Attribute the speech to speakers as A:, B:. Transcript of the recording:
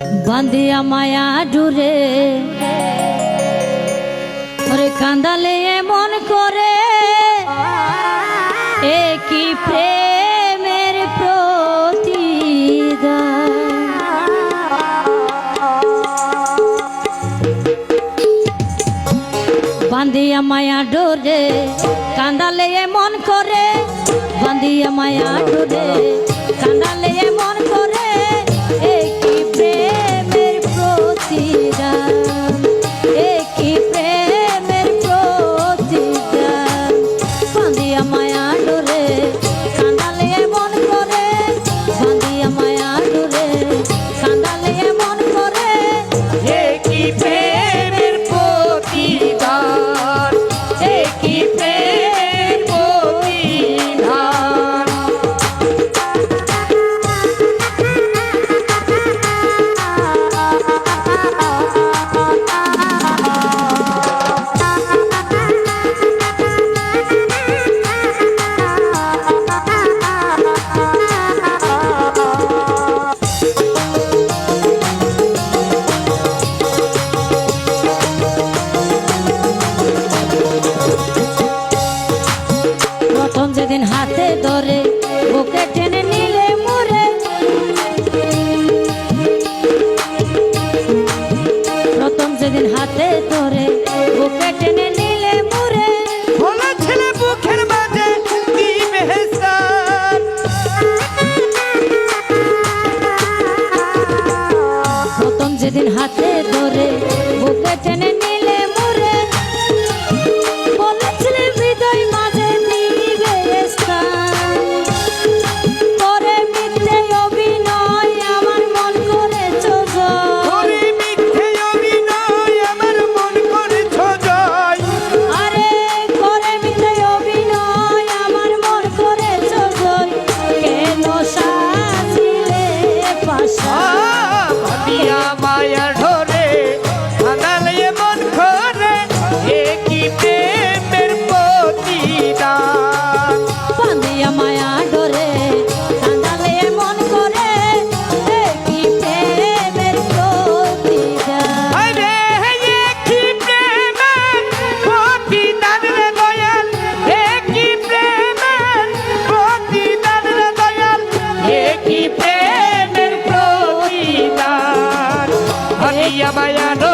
A: বাঁধিয়া মায়া ডুরে। ওরে কান্দালে এমন করে একই প্রেমের প্রতি বাঁধিয়া মায়া ডোরে, কান্দালে এমন করে বাঁধিয়া মায়া ডোরে, কান্দালে এমন
B: Maya no?